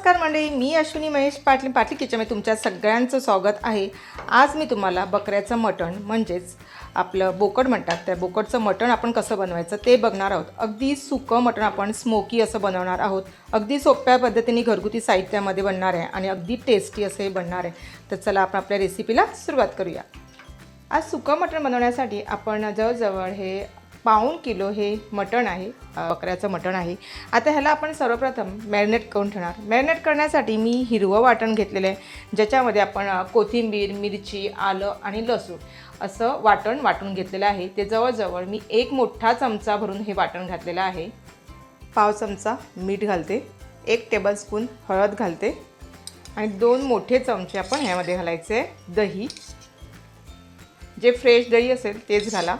नमस्कार मंडळी मी अश्विनी महेश पाटली पाटली किचनमध्ये तुमच्या सगळ्यांचं स्वागत आहे. आज मी तुम्हाला बकऱ्याचं मटण म्हणजेच आपलं बोकड म्हणतात त्या बोकडचं मटण आपण कसं बनवायचं ते बघणार आहोत. अगदी सुकं मटण आपण स्मोकी असं बनवणार आहोत. अगदी सोप्या पद्धतीने घरगुती साहित्यामध्ये बनणार आहे आणि अगदी टेस्टी असं हे बनणार आहे. तर चला आपण आपल्या रेसिपीला सुरुवात करूया. आज सुकं मटण बनवण्यासाठी आपण जवळजवळ हे पाऊण किलो हे मटण आहे बकऱ्याचं मटण आहे. आता ह्याला आपण सर्वप्रथम मॅरिनेट करून ठेवणार. मॅरिनेट करण्यासाठी मी हिरवं वाटण घेतलेलं आहे ज्याच्यामध्ये आपण कोथिंबीर मिरची आलं आणि लसूण असं वाटण वाटून घेतलेलं आहे. ते जवळजवळ मी एक मोठा चमचा भरून हे वाटण घातलेलं आहे. पाव चमचा मीठ घालते एक टेबलस्पून हळद घालते आणि दोन मोठे चमचे आपण ह्यामध्ये घालायचे दही. जे फ्रेश दही असेल तेच घाला.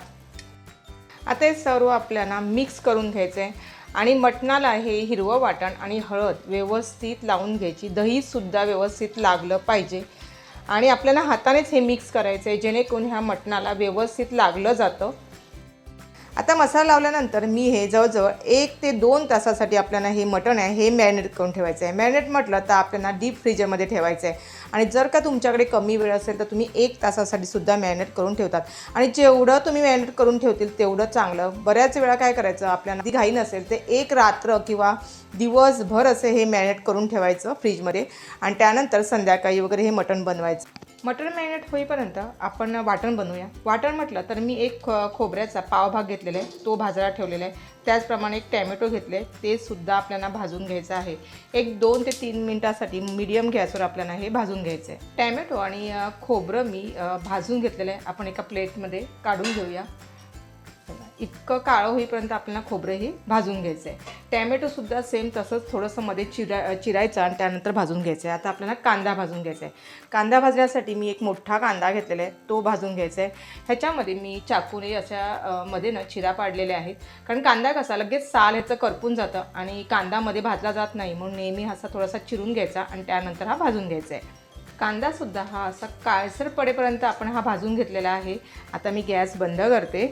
आता हे सर्व आपल्याला मिक्स करून घ्यायचं आहे आणि मटणाला हे हिरवं वाटण आणि हळद व्यवस्थित लावून घ्यायची. दहीसुद्धा व्यवस्थित लागलं पाहिजे. आणि आपल्याला हातानेच हे मिक्स करायचं आहे जेणेकरून ह्या मटणाला व्यवस्थित लागलं जातं. आता मसाला लावल्यानंतर मी हे जवळजवळ एक ते दोन तासासाठी आपल्याला हे मटण आहे हे मॅरिनेट करून ठेवायचं आहे. मॅरिनेट म्हटलं तर आपल्याला डीप फ्रीजरमध्ये ठेवायचं आहे. आणि जर का तुमच्याकडे कमी वेळ असेल तर तुम्ही एक तासासाठी सुद्धा मॅरिनेट करून ठेवतात. आणि जेवढं तुम्ही मॅरिनेट करून ठेवतील तेवढं चांगलं. बऱ्याच वेळा काय करायचं आपल्याला ती घाई नसेल ते एक रात्र किंवा दिवसभर असे हे मॅरिनेट करून ठेवायचं फ्रीजमध्ये आणि त्यानंतर संध्याकाळी वगैरे हे मटण बनवायचं. मटण मॅरिनेट होईपर्यंत आपण वाटण बनवूया. वाटण म्हटलं तर मी एक खोबऱ्याचा पावभाग घेतलेला आहे. तो भाजायला ठेवलेला आहे. त्याचप्रमाणे एक टॅमॅटो घेतले ते सुद्धा आपल्याला भाजून घ्यायचं आहे. एक दोन ते तीन मिनटासाठी मिडियम गॅसवर आपल्याला हे भाजून घ्यायचं आहे. टॅमॅटो आणि खोबरं मी भाजून घेतलेलं आहे. आपण एका प्लेटमध्ये काढून घेऊया. बघा, इतकं काळं होईपर्यंत आपल्याला खोबरंही भाजून घ्यायचं आहे टॅमॅटोसुद्धा सेम तसंच थोडंसं मध्ये चिरा चिरायचं आणि त्यानंतर भाजून घ्यायचं आहे आता आपल्याला कांदा भाजून घ्यायचा आहे कांदा भाजण्यासाठी मी एक मोठा कांदा घेतलेला आहे. तो भाजून घ्यायचा आहे ह्याच्यामध्ये मी चाकूने अशा मध्ये ना चिरा पाडलेल्या आहेत. कारण कांदा कसा लगेच साल ह्याचं करपून जातं आणि कांदामध्ये भाजला जात नाही. म्हणून नेहमी असा थोडासा चिरून घ्यायचा आणि त्यानंतर हा भाजून घ्यायचा आहे कांदासुद्धा हा असा काळसर पडेपर्यंत आपण हा भाजून घेतलेला आहे. आता मी गॅस बंद करते.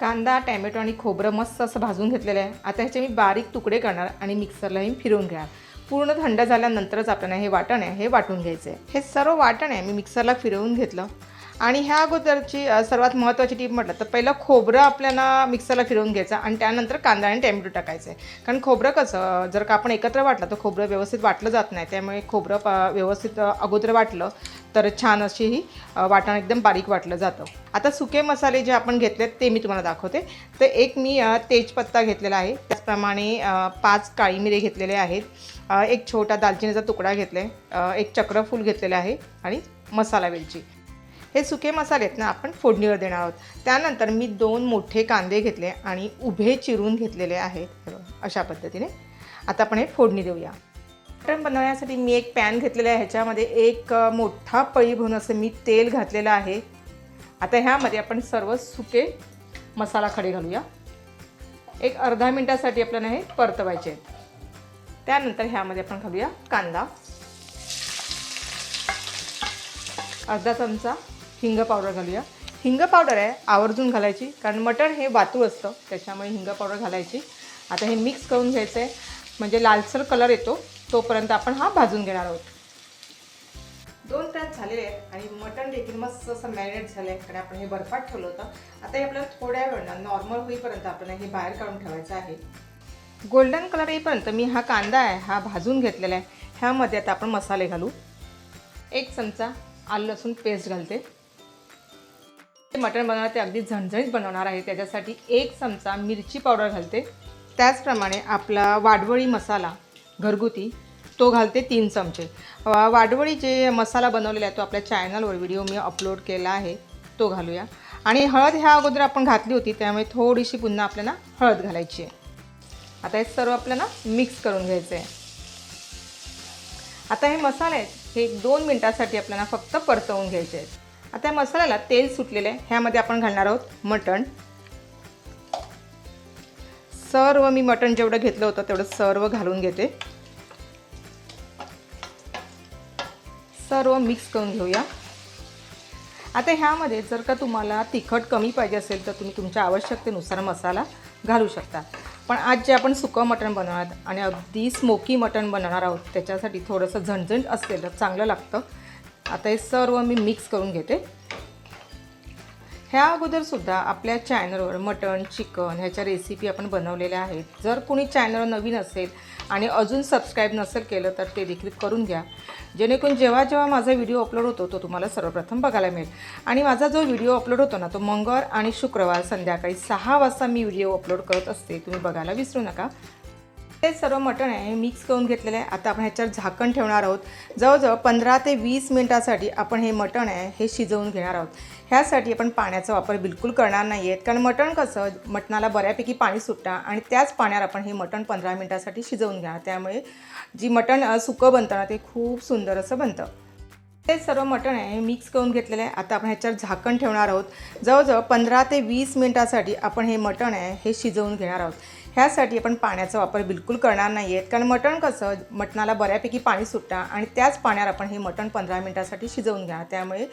कांदा टॅमॅटो आणि खोबरं मस्त असं भाजून घेतलेलं आहे. आता ह्याचे मी बारीक तुकडे करणार आणि मिक्सरला हे फिरवून घेणार. पूर्ण थंड झाल्यानंतरच आपल्याला हे वाटण आहे हे वाटून घ्यायचं आहे हे सर्व वाटण आहे मी मिक्सरला फिरवून घेतलं. आणि ह्या अगोदरची सर्वात महत्त्वाची टीप म्हटलं तर पहिलं खोबरं आपल्याला मिक्सरला फिरवून घ्यायचं आणि त्यानंतर कांदा आणि टॅमॅटो टाकायचं. आहे कारण खोबरं कसं जर का आपण एकत्र वाटलं तर खोबरं व्यवस्थित वाटलं जात नाही. त्यामुळे खोबरं प व्यवस्थित अगोदर वाटलं तर छान अशी ही वाटण एकदम बारीक वाटलं जातं. आता सुके मसाले जे आपण घेतलेत ते मी तुम्हाला दाखवते. तर एक मी तेजपत्ता घेतलेला आहे. त्याचप्रमाणे पाच काळी मिरे घेतलेले आहेत. एक छोटा दालचिनीचा तुकडा घेतला आहे एक चक्रफूल घेतलेलं आहे आणि मसाला वेलची. हे सुके मसाले आहेत ना आपण फोडणीवर देणार आहोत. त्यानंतर मी दोन मोठे कांदे घेतले आणि उभे चिरून घेतलेले आहेत. अशा पद्धतीने. आता आपण हे फोडणी देऊया. मटण बनवण्यासाठी मी एक पॅन घेतलेला आहे. ह्याच्यामध्ये एक मोठा पळी भरून असं मी तेल घातलेलं आहे. आता ह्यामध्ये आपण सर्व सुके मसाला खडे घालूया. एक अर्धा मिनटासाठी आपल्याला हे परतवायचे आहेत. त्यानंतर ह्यामध्ये आपण घालूया कांदा. अर्धा चमचा हिंग पावडर घालूया. हिंग पावडर आहे आवर्जून घालायची कारण मटण हे वातू असतं त्याच्यामुळे हिंग पावडर घालायची. आता हे मिक्स करून घ्यायचं आहे म्हणजे लालसर कलर येतो तोपर्यंत आपण हा भाजून घेणार आहोत. दोन तास झालेले आहेत आणि मटण देखील मस्त असं मॅरिनेट झालं आहे कारण आपण हे बर्फात ठेवलं होतं. आता हे आपल्याला थोड्या वेळानं नॉर्मल होईपर्यंत आपल्याला हे बाहेर काढून ठेवायचं आहे. गोल्डन कलर येईपर्यंत मी हा कांदा आहे हा भाजून घेतलेला आहे. ह्यामध्ये आता आपण मसाले घालू. एक चमचा आलं लसूण पेस्ट घालते. मटण बनवणार ते अगदी झणझणीत बनवणार आहे. त्याच्यासाठी एक चमचा मिरची पावडर घालते. त्याचप्रमाणे आपला वाडवळी मसाला घरगुती तो घालते तीन चमचे. वाडवळी जे मसाला बनवलेला आहे तो आपल्या चॅनलवर व्हिडिओ मी अपलोड केला आहे तो घालूया. आणि हळद ह्या अगोदर आपण घातली होती त्यामुळे थोडीशी पुन्हा आपल्याला हळद घालायची आहे. आता हे सर्व आपल्याला मिक्स करून घ्यायचं आहे. आता हे मसाले आहेत हे एक दोन मिनटासाठी आपल्याला फक्त परतवून घ्यायचे आहेत. आता या मसाल्याला तेल सुटलेलं आहे. ह्यामध्ये आपण घालणार आहोत मटण. सर्व मी मटण जेवढं घेतलं होतं तेवढं सर्व घालून घेते. सर्व मिक्स करून घेऊया. आता ह्यामध्ये जर का तुम्हाला तिखट कमी पाहिजे असेल तर तुम्ही तुमच्या आवश्यकतेनुसार मसाला घालू शकता. पण आज जे आपण सुकं मटण बनवणार आणि अगदी स्मोकी मटण बनवणार आहोत त्याच्यासाठी थोडंसं झणझणीत असलेलं चांगलं लागतं. आता हे सर्व मी मिक्स करून घेते. ह्या अगोदरसुद्धा आपल्या चॅनलवर मटण चिकन ह्याच्या रेसिपी आपण बनवलेल्या आहेत. जर कोणी चॅनल नवीन असेल आणि अजून सबस्क्राईब नसेल केलं तर ते देखील करून घ्या. जेणेकरून जेव्हा जेव्हा माझा व्हिडिओ अपलोड होतो तो तुम्हाला सर्वप्रथम बघायला मिळेल. आणि माझा जो व्हिडिओ अपलोड होतो ना तो मंगळवार आणि शुक्रवार संध्याकाळी सहा वाजता मी व्हिडिओ अपलोड करत असते. तुम्ही बघायला विसरू नका. हे सर्व मटण आहे मिक्स करून घेतलेलं आहे. आता आपण ह्याच्यावर झाकण ठेवणार आहोत. जवळजवळ पंधरा ते वीस मिनटासाठी आपण हे मटण आहे हे शिजवून घेणार आहोत. ह्यासाठी आपण पाण्याचा वापर बिलकुल करणार नाही आहेत कारण मटण कसं मटणाला बऱ्यापैकी पाणी सुटतं आणि त्याच पाण्यावर आपण हे मटण पंधरा मिनटासाठी शिजवून घ्या त्यामुळे जी मटण सुकं बनतं ना ते खूप सुंदर असं बनतं. हे सर्व मटण आहे मिक्स करून घेतलेलं आहे. आता आपण ह्याच्यावर झाकण ठेवणार आहोत. जवळजवळ पंधरा ते वीस मिनटासाठी आपण हे मटण आहे हे शिजवून घेणार आहोत. ह्यासाठी आपण पाण्याचा वापर बिलकुल करणार नाही आहेत कारण मटण कसं मटणाला बऱ्यापैकी पाणी सुटा आणि त्याच पाण्यावर आपण हे मटण पंधरा मिनटासाठी शिजवून घ्या. त्यामुळे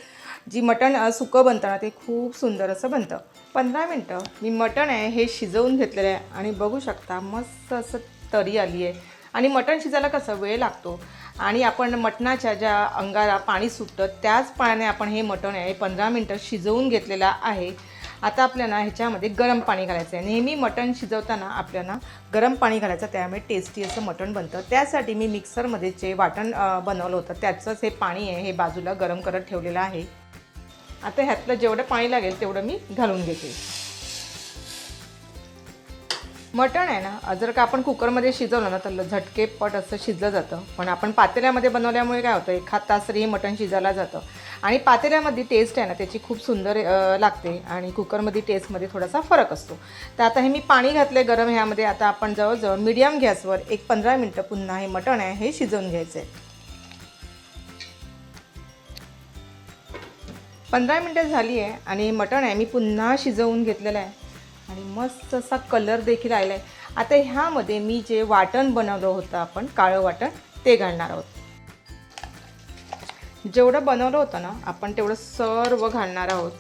जी मटण सुकं बनतं ना ते खूप सुंदर असं बनतं. पंधरा मिनटं. मी मटण आहे हे शिजवून घेतलेलं आहे आणि बघू शकता मस्त असं तरी आली आहे. आणि मटण शिजायला कसं वेळ लागतो? आणि आपण मटणाच्या ज्या अंगाला पाणी सुटतं त्याच पाण्याने आपण हे मटण आहे पंधरा मिनटं शिजवून घेतलेलं आहे. आता आपल्याला ह्याच्यामध्ये गरम पाणी घालायचं आहे. नेहमी मटण शिजवताना आपल्याला गरम पाणी घालायचं त्यामुळे टेस्टी असं मटण बनतं. त्यासाठी मी मिक्सरमध्ये जे वाटण बनवलं होतं त्याचंच हे पाणी आहे हे बाजूला गरम करत ठेवलेलं आहे. आता ह्यातलं जेवढं पाणी लागेल तेवढं मी घालून घेते. मटण आहे ना जर का आपण कुकरमध्ये शिजवलं ना तर झटके पट असं शिजलं जातं. पण आपण पातेल्यामध्ये बनवल्यामुळे काय होतं एखाद तास तरी हे मटण शिजायला जातं. आणि पातेल्यामध्ये टेस्ट आहे ना त्याची खूप सुंदर लागते. आणि कुकरमध्ये टेस्टमध्ये थोडासा फरक असतो. तर आता हे मी पाणी घातले गरम ह्यामध्ये. आता आपण जवळजवळ मिडियम गॅसवर एक पंधरा मिनटं पुन्हा हे मटण आहे हे शिजवून घ्यायचं आहे पंधरा मिनटं झाली आहे आणि मटण आहे मी पुन्हा शिजवून घेतलेलं आहे. आणि मस्त असा कलर देखील आलेला आहे. आता ह्यामध्ये मी जे वाटण बनवलं होतं आपण काळं वाटण ते घालणार आहोत. जेवढं बनवलं होतं ना आपण तेवढं सर्व घालणार आहोत.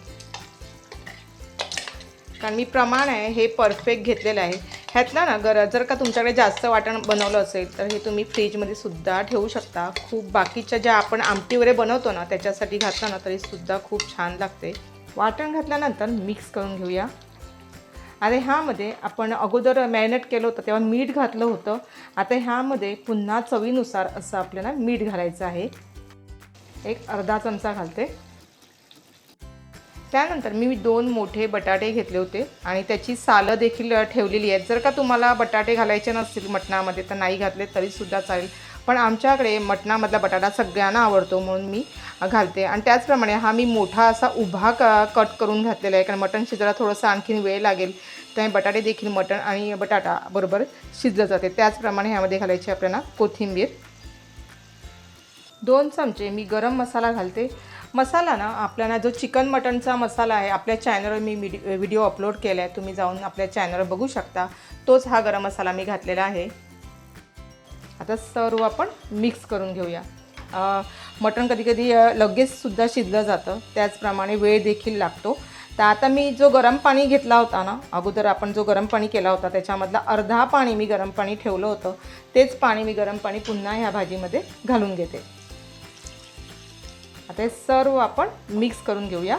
कारण मी प्रमाण आहे हे परफेक्ट घेतलेलं आहे. ह्यातला ना गर जर का तुमच्याकडे जास्त वाटण बनवलं असेल तर हे तुम्ही फ्रीजमध्ये सुद्धा ठेवू शकता. खूप बाकीच्या ज्या आपण आमटी वगैरे बनवतो ना त्याच्यासाठी घातलं ना तरीसुद्धा खूप छान लागते. वाटण घातल्यानंतर मिक्स करून घेऊया. आणि ह्यामध्ये आपण अगोदर मॅरिनेट केलं होतं तेव्हा मीठ घातलं होतं. आता ह्यामध्ये पुन्हा चवीनुसार असं आपल्याला मीठ घालायचं आहे. एक अर्धा चमचा घालते. त्यानंतर मी दोन मोठे बटाटे घेतले होते आणि त्याची सालं देखील ठेवलेली आहेत. जर का तुम्हाला बटाटे घालायचे नसतील मटणामध्ये तर नाही घातले तरीसुद्धा चालेल. पण आमच्याकडे मटणामधला बटाटा सगळ्यांना आवडतो म्हणून मी घालते. आणि त्याचप्रमाणे हा मी मोठा असा उभा क कट करून घातलेला आहे. कारण मटण शिजायला थोडंसं आणखीन वेळ लागेल. त्यामुळे बटाटे देखील मटण आणि बटाटा बरोबर शिजलं जाते. त्याचप्रमाणे ह्यामध्ये घालायची आपल्याला कोथिंबीर. दोन चमचे मी गरम मसाला घालते. मसाला ना आपल्याला जो चिकन मटनचा मसाला आहे आपल्या चॅनलवर मी व्हिडिओ व्हिडिओ अपलोड केला आहे तुम्ही जाऊन आपल्या चॅनलवर बघू शकता. तोच हा गरम मसाला मी घातलेला आहे. आता सर्व आपण मिक्स करून घेऊया. मटण कधी कधी लगेचसुद्धा शिजलं जातं. त्याचप्रमाणे वेळ देखील लागतो. तर आता मी जो गरम पाणी घेतला होता ना अगोदर आपण जो गरम पाणी केला होता त्याच्यामधला अर्धा पाणी मी गरम पाणी ठेवलं होतं. तेच पाणी मी गरम पाणी पुन्हा ह्या भाजीमध्ये घालून घेते. आता हे सर्व आपण मिक्स करून घेऊया.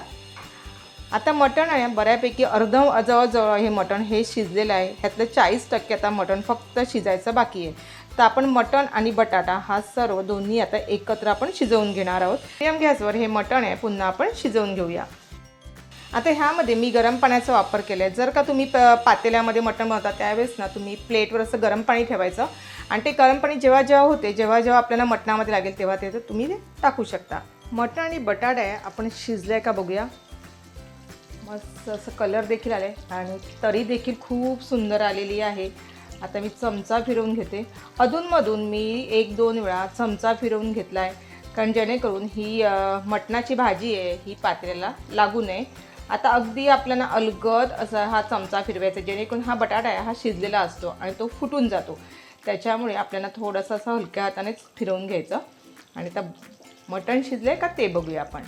आता मटण आहे बऱ्यापैकी अर्ध जवळजवळ हे मटण हे शिजलेलं आहे. ह्यातलं चाळीस टक्के आता मटण फक्त शिजायचं बाकी आहे. तर आपण मटण आणि बटाटा हा सर्व दोन्ही आता एकत्र आपण शिजवून घेणार आहोत. मीडियम गॅसवर हे मटण आहे पुन्हा आपण शिजवून घेऊया. आता ह्यामध्ये मी गरम पाण्याचा वापर केला आहे जर का तुम्ही प पातेल्यामध्ये मटण बनवता त्यावेळेस ना तुम्ही प्लेटवर असं गरम पाणी ठेवायचं आणि ते गरम पाणी जेव्हा जेव्हा होते जेव्हा जेव्हा आपल्याला मटणामध्ये लागेल तेव्हा ते तुम्ही टाकू शकता. मटण आणि बटाटा आहे आपण शिजलं का बघूया. मस्त असं कलर देखील आले आणि तरी देखील खूप सुंदर आलेली आहे. आता मी चमचा फिरवून घेते. अधूनमधून मी एक दोन वेळा चमचा फिरवून घेतला आहे कारण जेणेकरून ही मटणाची भाजी आहे ही पातेल्याला लागू नये. आता अगदी आपल्याला अलगद असा हा चमचा फिरवायचा जेणेकरून हा बटाटा आहे हा शिजलेला असतो आणि तो फुटून जातो. त्याच्यामुळे आपल्याला थोडंसं असं हलक्या हातानेच फिरवून घ्यायचं. आणि आता मटण शिजले का ते बघूया आपण.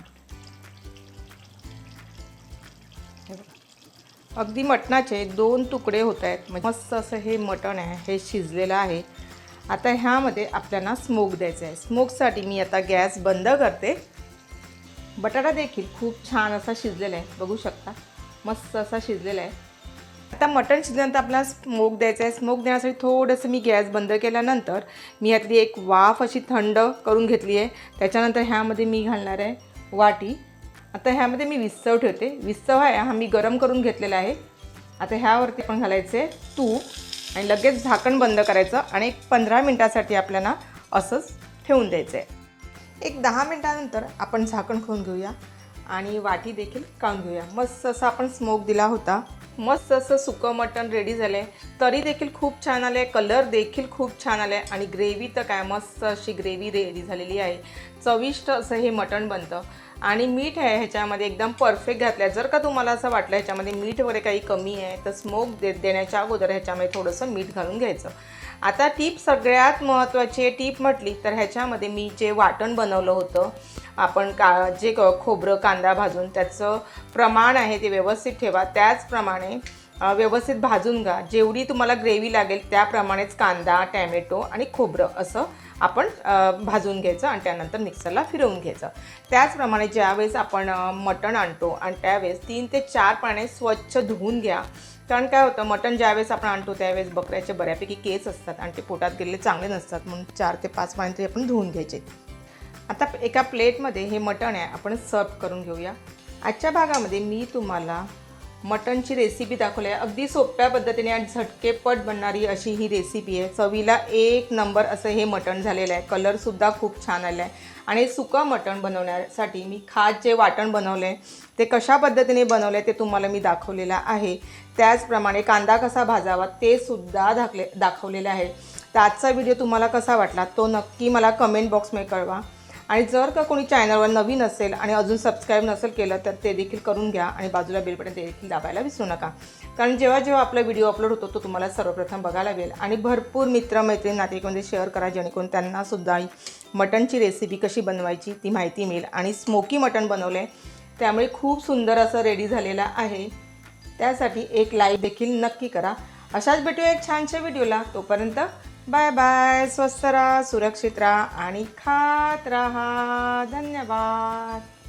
अगदी मटणाचे दोन तुकडे होत आहेत. म्हणजे मस्त असं हे मटण आहे हे शिजलेलं आहे. आता ह्यामध्ये आपल्याला स्मोक द्यायचा आहे. स्मोकसाठी मी आता गॅस बंद करते. बटाटा देखील खूप छान असा शिजलेला आहे. बघू शकता. मस्त असा शिजलेला आहे. आता मटण शिजल्यानंतर आपल्याला स्मोक द्यायचा आहे. स्मोक देण्यासाठी थोडंसं मी गॅस बंद केल्यानंतर मी यातली एक वाफ अशी थंड करून घेतली आहे. त्याच्यानंतर ह्यामध्ये मी घालणार आहे वाटी. आता ह्यामध्ये मी विस्तव ठेवते. विस्तव आहे हा मी गरम करून घेतलेला आहे. आता ह्यावरती आपण घालायचे तूप आणि लगेच झाकण बंद करायचं आणि एक पंधरा मिनटासाठी आपल्याला असंच ठेवून द्यायचं आहे. एक दहा मिनटानंतर आपण झाकण खोलून घेऊया आणि वाटी देखील काढून घेऊया. मस्त असा आपण स्मोक दिला होता. मस्त असं सुकं मटण रेडी झालं आहे तरी देखील खूप छान आलं आहे कलर देखील खूप छान आलं आहे आणि ग्रेव्ही तर काय मस्त अशी ग्रेव्ही रेडी झालेली आहे. चविष्ट असं हे मटण बनतं. आणि मीठ आहे ह्याच्यामध्ये एकदम परफेक्ट घातलं आहे जर का तुम्हाला असं वाटलं ह्याच्यामध्ये मीठ वगैरे काही कमी आहे तर स्मोक दे देण्याच्या अगोदर ह्याच्यामध्ये थोडंसं मीठ घालून घ्यायचं. आता टीप सगळ्यात महत्त्वाची टीप म्हटली तर ह्याच्यामध्ये मी जे वाटण बनवलं होतं आपण का जे क- खोबरं कांदा भाजून त्याचं प्रमाण आहे ते व्यवस्थित ठेवा. त्याचप्रमाणे व्यवस्थित भाजून घ्या. जेवढी तुम्हाला ग्रेव्ही लागेल त्याप्रमाणेच कांदा टॅमॅटो आणि खोबरं असं आपण भाजून घ्यायचं आणि त्यानंतर मिक्सरला फिरवून घ्यायचं. त्याचप्रमाणे ज्यावेळेस आपण मटण आणतो आणि त्यावेळेस तीन ते चार पाणी स्वच्छ धुवून घ्या. कारण काय होतं मटण ज्यावेळेस आपण आणतो त्यावेळेस बकऱ्याचे बऱ्यापैकी केस असतात आणि ते पोटात गेलेले चांगले नसतात. म्हणून चार ते पाच पाणी तरी आपण धुवून घ्यायचे. आता एका प्लेटमध्ये हे मटण आहे आपण सर्व करून घेऊया. आजच्या भागामध्ये मी तुम्हाला मटणची रेसिपी दाखवली आहे. अगदी सोप्या पद्धतीने आणि झटकेपट बनणारी अशी ही रेसिपी आहे. चवीला एक नंबर असं हे मटण झालेलं आहे. कलरसुद्धा खूप छान आलं आहे. आणि सुकं मटण बनवण्यासाठी मी खास जे वाटण बनवलं आहे ते कशा पद्धतीने बनवलं आहे ते तुम्हाला मी दाखवलेलं आहे. त्याचप्रमाणे कांदा कसा भाजावा ते सुद्धा दाखले दाखवलेलं आहे. तर आजचा व्हिडिओ तुम्हाला कसा वाटला तो नक्की मला कमेंट बॉक्समध्ये कळवा. आणि जर का कोणी चॅनलवर नवीन असेल आणि अजून सबस्क्राईब नसेल केलं तर ते देखील करून घ्या आणि बाजूला बेलबटन ते देखील दाबायला विसरू नका. कारण जेव्हा जेव्हा आपला व्हिडिओ अपलोड होतो तो तुम्हाला सर्वप्रथम बघायला मिळेल. आणि भरपूर मित्रमैत्रीण नातेवाईकांमध्ये शेअर करा जेणेकरून त्यांनासुद्धा मटनची रेसिपी कशी बनवायची ती माहिती मिळेल. आणि स्मोकी मटन बनवलं आहे त्यामुळे खूप सुंदर असं रेडी झालेलं आहे. त्यासाठी एक लाईक देखील नक्की करा. अशाच भेटूया एक छानशा व्हिडिओला तोपर्यंत बाय बाय स्वस्त राहा सुरक्षित राहा आणि खात राहा. धन्यवाद.